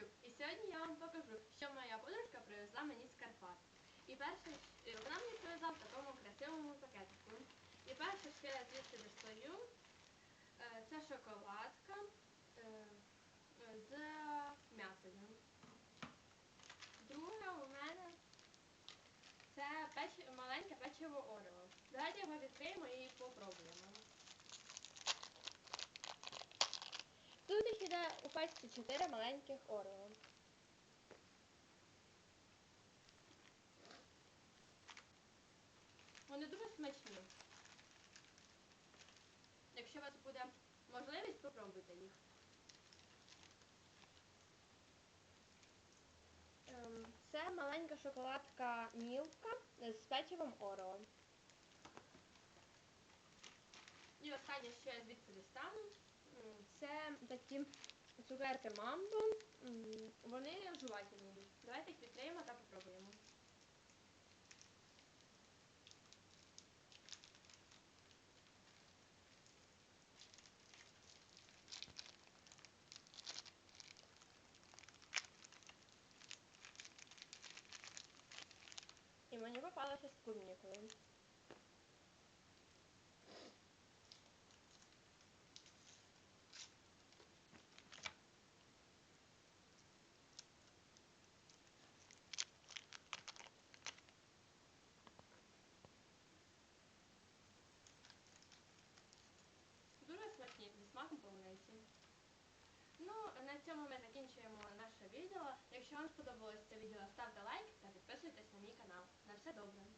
Ковальчук. І сьогодні я вам покажу, що моя подружка привезла мені з Карпат. І перше, е, вона мені привезла в такому красивому пакетику. І перше, що я звідси достаю, е, це шоколадка е, з м'ятою. Друге у мене це печ... маленьке печиво Орео. Давайте його відкриємо і попробуємо. Тут їх іде у пачці 4 маленьких Орео. Вони дуже смачні. Якщо у вас буде можливість, попробуйте їх. Ем, Це маленька шоколадка Мілка з печивом Орео. І останнє, що я звідси дістану, це такі цукерки мамбо. Вони жувательні йдуть. Давайте їх відкриємо та попробуємо. І мені попалося з клубнікою. Дуже смаком полуниці. Ну, на цьому ми закінчуємо наше відео. Якщо вам сподобалось це відео, ставте лайк та підписуйтесь на мій канал. На все добре!